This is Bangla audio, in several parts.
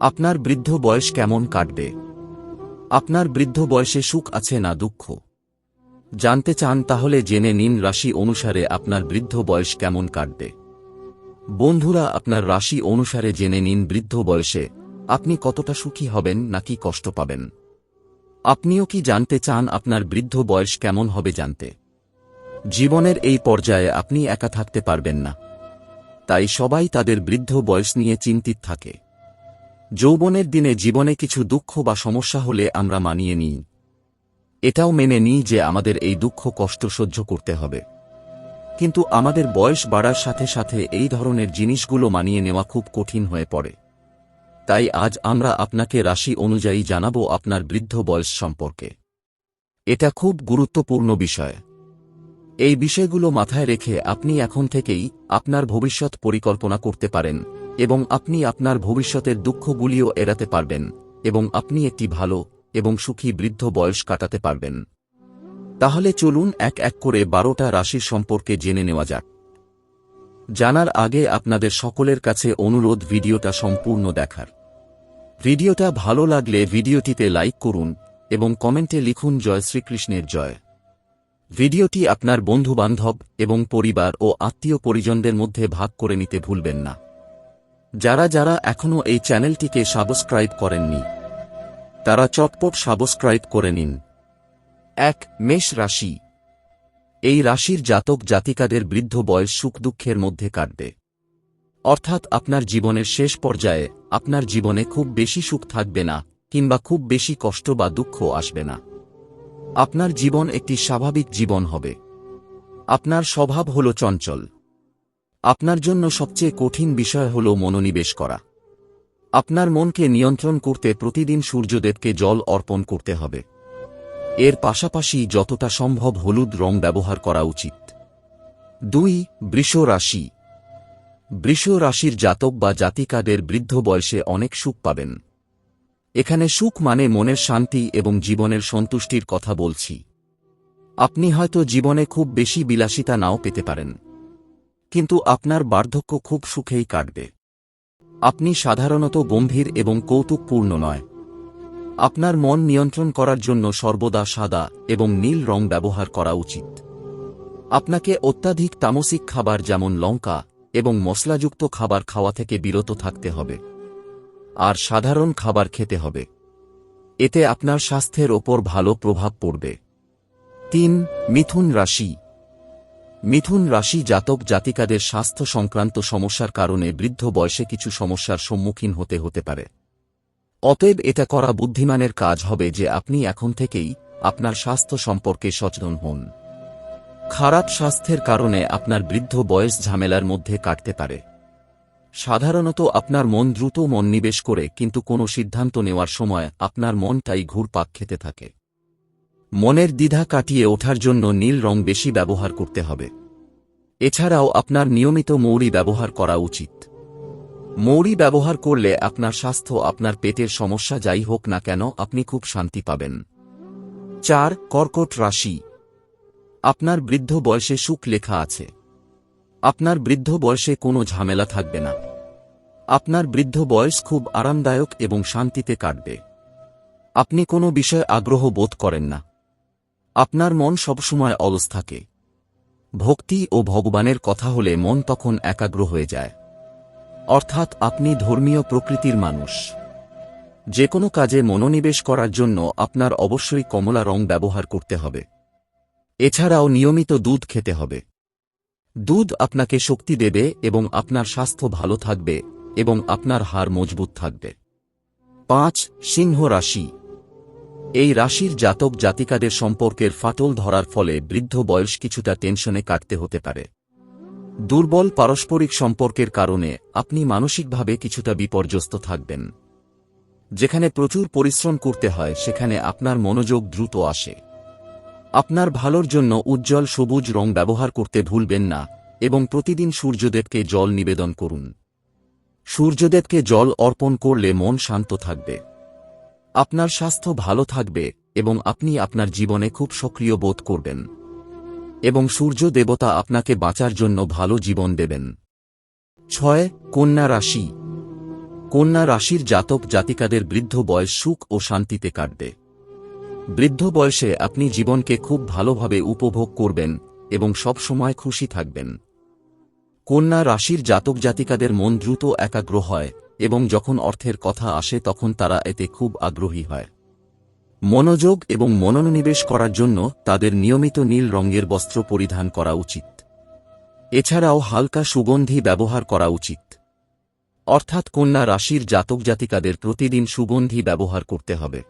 আপনার বৃদ্ধ বয়স কেমন কাটবে? আপনার বৃদ্ধ বয়সে সুখ আছে না দুঃখ? জানতে চান তাহলে জেনে নিন রাশি অনুসারে আপনার বৃদ্ধ বয়স কেমন কাটবে। বন্ধুরা, আপনার রাশি অনুসারে জেনে নিন বৃদ্ধ বয়সে আপনি কতটা সুখী হবেন নাকি কষ্ট পাবেন। আপনিও কি জানতে চান আপনার বৃদ্ধ বয়স কেমন হবে জানতে? জীবনের এই পর্যায়ে আপনি একা থাকতে পারবেন না। তাই সবাই তাদের বৃদ্ধ বয়স নিয়ে চিন্তিত থাকে। যৌবনের দিনে জীবনে কিছু দুঃখ বা সমস্যা হলে আমরা মানিয়ে নিই। এটাও মেনে নিই যে আমাদের এই দুঃখ কষ্ট সহ্য করতে হবে। কিন্তু আমাদের বয়স বাড়ার সাথে সাথে এই ধরনের জিনিসগুলো মানিয়ে নেওয়া খুব কঠিন হয়ে পড়ে। তাই আজ আমরা আপনাকে রাশি অনুযায়ী জানাব আপনার বৃদ্ধ বয়স সম্পর্কে। এটা খুব গুরুত্বপূর্ণ বিষয়। এই বিষয়গুলো মাথায় রেখে আপনি এখন থেকেই আপনার ভবিষ্যৎ পরিকল্পনা করতে পারেন। এবং আপনি আপনার ভবিষ্যতের দুঃখগুলিও এড়াতে পারবেন এবং আপনি একটি ভালো এবং সুখী বৃদ্ধ বয়স কাটাতে পারবেন। তাহলে চলুন এক এক করে বারোটা রাশির সম্পর্কে জেনে নেওয়া যাক। জানার আগে আপনাদের সকলের কাছে অনুরোধ ভিডিওটা সম্পূর্ণ দেখার। ভিডিওটা ভালো লাগলে ভিডিওটিতে লাইক করুন এবং কমেন্টে লিখুন জয় শ্রীকৃষ্ণের জয়। ভিডিওটি আপনার বন্ধুবান্ধব এবং পরিবার ও আত্মীয় পরিজনদের মধ্যে ভাগ করে নিতে ভুলবেন না। যারা যারা এখনও এই চ্যানেলটিকে সাবস্ক্রাইব করেননি, তারা চটপট সাবস্ক্রাইব করে নিন। এক, মেষ রাশি। এই রাশির জাতক জাতিকাদের বৃদ্ধ বয়স সুখ দুঃখের মধ্যে কাটবে। অর্থাৎ আপনার জীবনের শেষ পর্যায়ে আপনার জীবনে খুব বেশি সুখ থাকবে না, কিংবা খুব বেশি কষ্ট বা দুঃখ আসবে না। আপনার জীবন একটি স্বাভাবিক জীবন হবে। আপনার স্বভাব হল চঞ্চল। আপনার জন্য সবচেয়ে কঠিন বিষয় হল মনোনিবেশ করা। আপনার মনকে নিয়ন্ত্রণ করতে প্রতিদিন সূর্যদেবকে জল অর্পণ করতে হবে। এর পাশাপাশি যতটা সম্ভব হলুদ রং ব্যবহার করা উচিত। দুই, বৃষ রাশি। বৃষ রাশির জাতক বা জাতিকাদের বৃদ্ধ বয়সে অনেক সুখ পাবেন। এখানে সুখ মানে মনের শান্তি এবং জীবনের সন্তুষ্টির কথা বলছি। আপনি হয়তো জীবনে খুব বেশি বিলাসিতা নাও পেতে পারেন। কিন্তু আপনার বার্ধক্য খুব সুখেই কাটবে। আপনি সাধারণত গম্ভীর এবং কৌতুকপূর্ণ নয়। আপনার মন নিয়ন্ত্রণ করার জন্য সর্বদা সাদা এবং নীল রং ব্যবহার করা উচিত। আপনাকে অত্যাধিক তামসিক খাবার যেমন লঙ্কা এবং মশলাযুক্ত খাবার খাওয়া থেকে বিরত থাকতে হবে। আর সাধারণ খাবার খেতে হবে। এতে আপনার স্বাস্থ্যের ওপর ভালো প্রভাব পড়বে। তিন, মিথুন রাশি। মিথুন রাশি জাতক জাতিকাদের স্বাস্থ্য সংক্রান্ত সমস্যার কারণে বৃদ্ধ বয়সে কিছু সমস্যার সম্মুখীন হতে হতে পারে। অতএব এটা করা বুদ্ধিমানের কাজ হবে যে আপনি এখন থেকেই আপনার স্বাস্থ্য সম্পর্কে সচেতন হন। খারাপ স্বাস্থ্যের কারণে আপনার বৃদ্ধ বয়স ঝামেলার মধ্যে কাটতে পারে। সাধারণত আপনার মন দ্রুত মনোনিবেশ করে, কিন্তু কোনো সিদ্ধান্ত নেওয়ার সময় আপনার মনটাই ঘুরপাক খেতে থাকে। মনের দ্বিধা কাটিয়ে ওঠার জন্য নীল রং বেশি ব্যবহার করতে হবে। এছাড়াও আপনার নিয়মিত মৌরি ব্যবহার করা উচিত। মৌরি ব্যবহার করলে আপনার স্বাস্থ্য, আপনার পেটের সমস্যা যাই হোক না কেন, আপনি খুব শান্তি পাবেন। চার, কর্কট রাশি। আপনার বৃদ্ধ বয়সে সুখ লেখা আছে। আপনার বৃদ্ধ বয়সে কোনো ঝামেলা থাকবে না। আপনার বৃদ্ধ বয়স খুব আরামদায়ক এবং শান্তিতে কাটবে। আপনি কোনো বিষয়ে আগ্রহ বোধ করেন না। আপনার মন সবসময় অলস থাকে। ভক্তি ও ভগবানের কথা হলে মন তখন একাগ্র হয়ে যায়। অর্থাৎ আপনি ধর্মীয় প্রকৃতির মানুষ। যে কোনো কাজে মনোনিবেশ করার জন্য আপনার অবশ্যই কমলা রং ব্যবহার করতে হবে। এছাড়াও নিয়মিত দুধ খেতে হবে। দুধ আপনাকে শক্তি দেবে এবং আপনার স্বাস্থ্য ভালো থাকবে এবং আপনার হাড় মজবুত থাকবে। পাঁচ, সিংহ রাশি। এই রাশির জাতক জাতিকাদের সম্পর্কের ফাটল ধরার ফলে বৃদ্ধ বয়স কিছুটা টেনশনে কাটতে হতে পারে। দুর্বল পারস্পরিক সম্পর্কের কারণে আপনি মানসিকভাবে কিছুটা বিপর্যস্ত থাকবেন। যেখানে প্রচুর পরিশ্রম করতে হয়, সেখানে আপনার মনোযোগ দ্রুত আসে। আপনার ভালোর জন্য উজ্জ্বল সবুজ রং ব্যবহার করতে ভুলবেন না এবং প্রতিদিন সূর্যদেবকে জল নিবেদন করুন। সূর্যদেবকে জল অর্পণ করলে মন শান্ত থাকবে। আপনার স্বাস্থ্য ভালো থাকবে এবং আপনি আপনার জীবনে খুব সক্রিয় বোধ করবেন। এবং সূর্য দেবতা আপনাকে বাঁচার জন্য ভালো জীবন দেবেন। ছয়, কন্যা রাশি। কন্যা রাশির জাতক জাতিকাদের বৃদ্ধ বয়স সুখ ও শান্তিতে কাটবে। বৃদ্ধ বয়সে আপনি জীবনকে খুব ভালোভাবে উপভোগ করবেন এবং সব সময় খুশি থাকবেন। কন্যা রাশির জাতক জাতিকাদের মন দ্রুত একাগ্র হয়। এবং যখন অর্থের কথা আসে তখন তারা এতে খুব আগ্রহী হয়। মনোযোগ এবং মনোনিবেশ করার জন্য তাদের নিয়মিত নীল রঙের বস্ত্র পরিধান করা উচিত। এছাড়াও হালকা সুগন্ধি ব্যবহার করা উচিত। অর্থাৎ কন্যা রাশির জাতক জাতিকাদের প্রতিদিন সুগন্ধি ব্যবহার করতে হবে।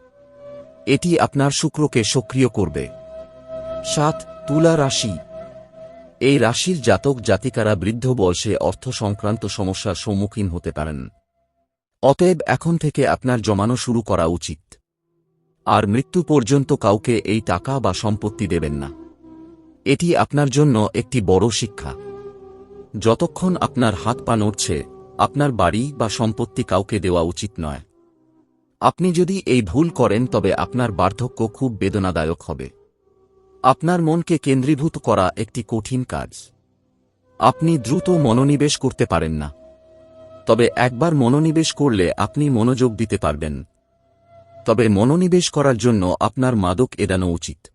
এটি আপনার শুক্রকে সক্রিয় করবে। সাত, তুলা রাশি। এই রাশির জাতক জাতিকারা বৃদ্ধ বয়সে অর্থ সংক্রান্ত সমস্যার সম্মুখীন হতে পারেন। অতএব এখন থেকে আপনার জমানো শুরু করা উচিত। আর মৃত্যু পর্যন্ত কাউকে এই টাকা বা সম্পত্তি দেবেন না। এটি আপনার জন্য একটি বড় শিক্ষা। যতক্ষণ আপনার হাত পা নড়ছে, আপনার বাড়ি বা সম্পত্তি কাউকে দেওয়া উচিত নয়। আপনি যদি এই ভুল করেন, তবে আপনার বার্ধক্য খুব বেদনাদায়ক হবে। আপনার মনকে কেন্দ্রীভূত করা একটি কঠিন কাজ। আপনি দ্রুত মনোনিবেশ করতে পারেন না। তবে একবার মনোনিবেশ করলে আপনি মনোযোগ দিতে পারবেন। তবে মনোনিবেশ করার জন্য আপনার মাদক এড়ানো উচিত।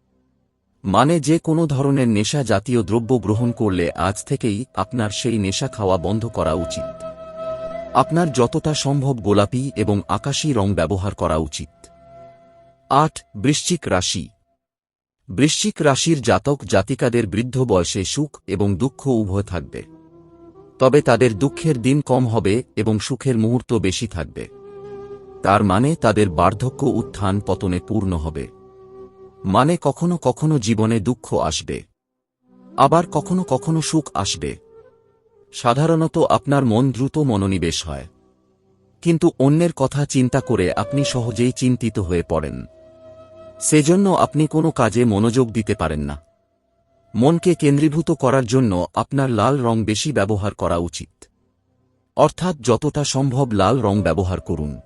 মানে যে কোনো ধরনের নেশা জাতীয় দ্রব্য গ্রহণ করলে আজ থেকেই আপনার সেই নেশা খাওয়া বন্ধ করা উচিত। আপনার যতটা সম্ভব গোলাপি এবং আকাশী রং ব্যবহার করা উচিত। আট, বৃশ্চিক রাশি। বৃশ্চিক রাশির জাতক জাতিকাদের বৃদ্ধ বয়সে সুখ এবং দুঃখ উভয় থাকবে। তবে তাদের দুঃখের দিন কম হবে এবং সুখের মুহূর্ত বেশি থাকবে। তার মানে তাদের বার্ধক্য উত্থান পতনে পূর্ণ হবে। মানে কখনো কখনো জীবনে দুঃখ আসবে। আবার কখনো কখনো সুখ আসবে। সাধারণত আপনার মন দ্রুত মনোনিবেশ হয়। কিন্তু অন্যের কথা চিন্তা করে আপনি সহজেই চিন্তিত হয়ে পড়েন। সেজন্য আপনি কোনো কাজে মনোযোগ দিতে পারেন না। মনকে কেন্দ্রীভূত করার জন্য আপনার লাল রং বেশি ব্যবহার করা উচিত। অর্থাৎ যতটা সম্ভব লাল রং ব্যবহার করুন।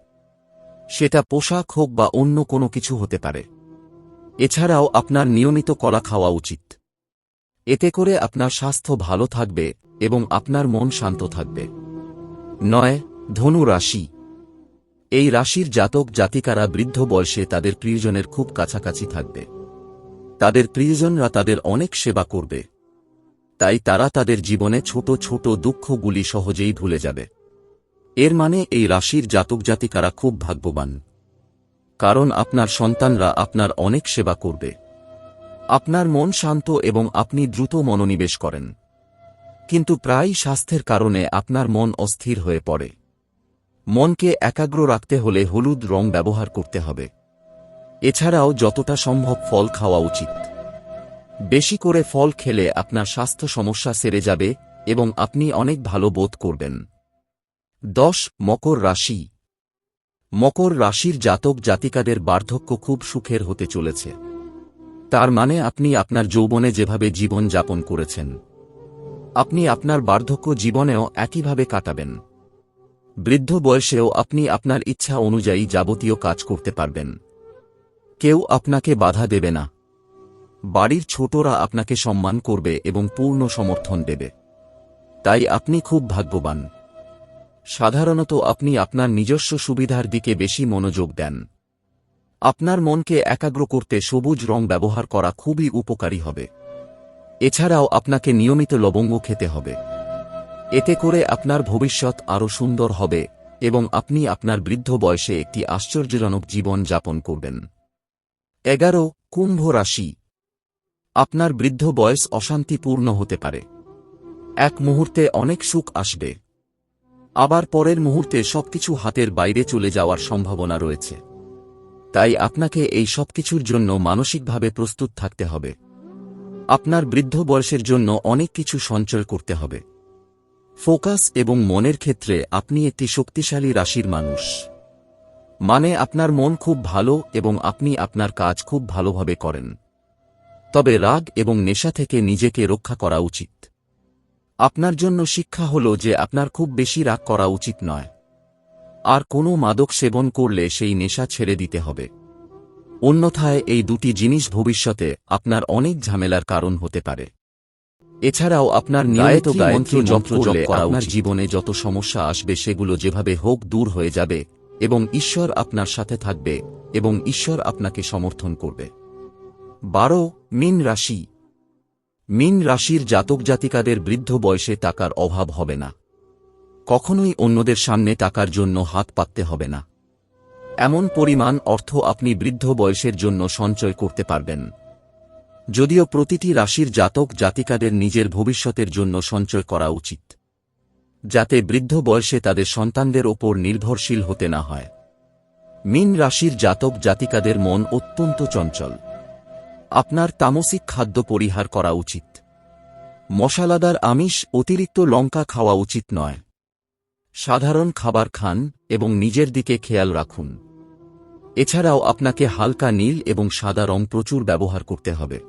সেটা পোশাক হোক বা অন্য কোনো কিছু হতে পারে। এছাড়াও আপনার নিয়মিত কলা খাওয়া উচিত। এতে করে আপনার স্বাস্থ্য ভালো থাকবে এবং আপনার মন শান্ত থাকবে। নয়, ধনু রাশি। এই রাশির জাতক জাতিকারা বৃদ্ধ বয়সে তাদের প্রিয়জনের খুব কাছাকাছি থাকবে। তাদের প্রিয়জনরা তাদের অনেক সেবা করবে। তাই তারা তাদের জীবনে ছোট ছোট দুঃখগুলি সহজেই ভুলে যাবে। এর মানে এই রাশির জাতক জাতিকারা খুব ভাগ্যবান। কারণ আপনার সন্তানরা আপনার অনেক সেবা করবে। আপনার মন শান্ত এবং আপনি দ্রুত মনোনিবেশ করেন। কিন্তু প্রায় স্বাস্থ্যের কারণে আপনার মন অস্থির হয়ে পড়ে। মনকে একাগ্র রাখতে হলে হলুদ রং ব্যবহার করতে হবে। এছাড়াও যতটা সম্ভব ফল খাওয়া উচিত। বেশি করে ফল খেলে আপনার স্বাস্থ্য সমস্যা সেরে যাবে এবং আপনি অনেক ভালো বোধ করবেন। দশ, মকর রাশি। মকর রাশির জাতক জাতিকাদের বার্ধক্য খুব সুখের হতে চলেছে। তার মানে আপনি আপনার যৌবনে যেভাবে জীবন যাপন করেছেন। আপনি আপনার বার্ধক্য জীবনেও একইভাবে কাটাবেন। বৃদ্ধ বয়সেও আপনি আপনার ইচ্ছা অনুযায়ী যাবতীয় কাজ করতে পারবেন। কেউ আপনাকে বাধা দেবে না। বাড়ির ছোটরা আপনাকে সম্মান করবে এবং পূর্ণ সমর্থন দেবে। তাই আপনি খুব ভাগ্যবান। সাধারণত আপনি আপনার নিজস্ব সুবিধার দিকে বেশি মনোযোগ দেন। আপনার মনকে একাগ্র করতে সবুজ রং ব্যবহার করা খুবই উপকারী হবে। এছাড়াও আপনাকে নিয়মিত লবঙ্গ খেতে হবে। এতে করে আপনার ভবিষ্যৎ আরও সুন্দর হবে এবং আপনি আপনার বৃদ্ধ বয়সে একটি আশ্চর্যজনক জীবন যাপন করবেন। এগারো, কুম্ভ রাশি। আপনার বৃদ্ধ বয়স অশান্তিপূর্ণ হতে পারে। এক মুহূর্তে অনেক সুখ আসবে। আবার পরের মুহূর্তে সবকিছু হাতের বাইরে চলে যাওয়ার সম্ভাবনা রয়েছে। তাই আপনাকে এই সবকিছুর জন্য মানসিকভাবে প্রস্তুত থাকতে হবে। আপনার বৃদ্ধ বয়সের জন্য অনেক কিছু সঞ্চয় করতে হবে। ফোকাস এবং মনের ক্ষেত্রে আপনি একটি শক্তিশালী রাশির মানুষ। মানে আপনার মন খুব ভালো এবং আপনি আপনার কাজ খুব ভালোভাবে করেন। তবে রাগ এবং নেশা থেকে নিজেকে রক্ষা করা উচিত। আপনার জন্য শিক্ষা হল যে আপনার খুব বেশি রাগ করা উচিত নয়। আর কোনো মাদক সেবন করলে সেই নেশা ছেড়ে দিতে হবে। অন্যথায় এই দুটি জিনিস ভবিষ্যতে আপনার অনেক ঝামেলার কারণ হতে পারে। এছাড়াও আপনার নিয়মিত গায়ত্রী মন্ত্র জপ করলে আপনার জীবনে যত সমস্যা আসবে সেগুলো যেভাবে হোক দূর হয়ে যাবে এবং ঈশ্বর আপনার সাথে থাকবে এবং ঈশ্বর আপনাকে সমর্থন করবে। বারো, মিন রাশি। মিন রাশির জাতক জাতিকাদের বৃদ্ধ বয়সে টাকার অভাব হবে না। কখনোই অন্যদের সামনে টাকার জন্য হাত পাততে হবে না। এমন পরিমাণ অর্থ আপনি বৃদ্ধ বয়সের জন্য সঞ্চয় করতে পারবেন। যদিও প্রতিটি রাশির জাতক জাতিকাদের নিজের ভবিষ্যতের জন্য সঞ্চয় করা উচিত। যাতে বৃদ্ধ বয়সে তাদের সন্তানদের ওপর নির্ভরশীল হতে না হয়। মিন রাশির জাতক জাতিকাদের মন অত্যন্ত চঞ্চল। আপনার তামসিক খাদ্য পরিহার করা উচিত। মশালাদার আমিষ, অতিরিক্ত লঙ্কা খাওয়া উচিত নয়। সাধারণ খাবার খান এবং নিজের দিকে খেয়াল রাখুন। এছাড়াও আপনাকে হালকা নীল এবং সাদা রং প্রচুর ব্যবহার করতে হবে।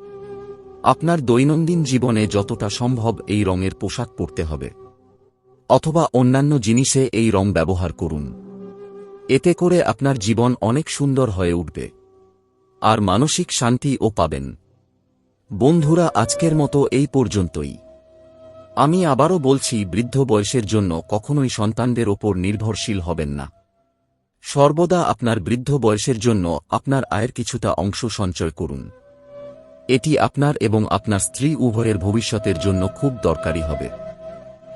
আপনার দৈনন্দিন জীবনে যতটা সম্ভব এই রঙের পোশাক পরতে হবে। অথবা অন্যান্য জিনিসে এই রং ব্যবহার করুন। এতে করে আপনার জীবন অনেক সুন্দর হয়ে উঠবে। আর মানসিক শান্তিও পাবেন। বন্ধুরা, আজকের মতো এই পর্যন্তই। আমি আবারও বলছি, বৃদ্ধ বয়সের জন্য কখনোই সন্তানদের ওপর নির্ভরশীল হবেন না। সর্বদা আপনার বৃদ্ধ বয়সের জন্য আপনার আয়ের কিছুটা অংশ সঞ্চয় করুন। এটি আপনার এবং আপনার স্ত্রী উভয়ের ভবিষ্যতের জন্য খুব দরকারি হবে।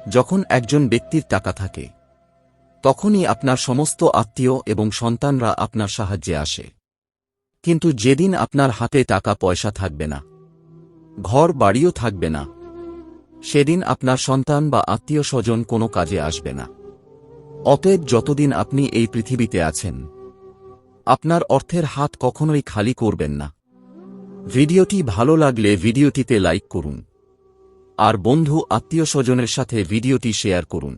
যখন একজন ব্যক্তির টাকা থাকে, তখনই আপনার সমস্ত আত্মীয় এবং সন্তানরা আপনার সাহায্যে আসে। কিন্তু যেদিন আপনার হাতে টাকা পয়সা থাকবে না, ঘর বাড়িও থাকবে না, সেদিন আপনার সন্তান বা আত্মীয় স্বজন কোনো কাজে আসবে না। অতএব যতদিন আপনি এই পৃথিবীতে আছেন, আপনার অর্থের হাত কখনোই খালি করবেন না। ভিডিওটি ভালো লাগলে ভিডিওটিতে লাইক করুন। আর বন্ধু আত্মীয় স্বজনের সাথে ভিডিওটি শেয়ার করুন।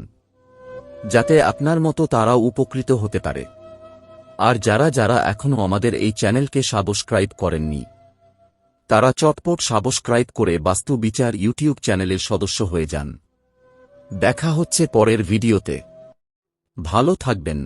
যাতে আপনার মতো তারাও উপকৃত হতে পারে। আর যারা যারা এখনও আমাদের এই চ্যানেলকে সাবস্ক্রাইব করেননি, তারা চটপট সাবস্ক্রাইব করে বাস্তু বিচার ইউটিউব চ্যানেলের সদস্য হয়ে যান। দেখা হচ্ছে পরের ভিডিওতে। ভালো থাকবেন।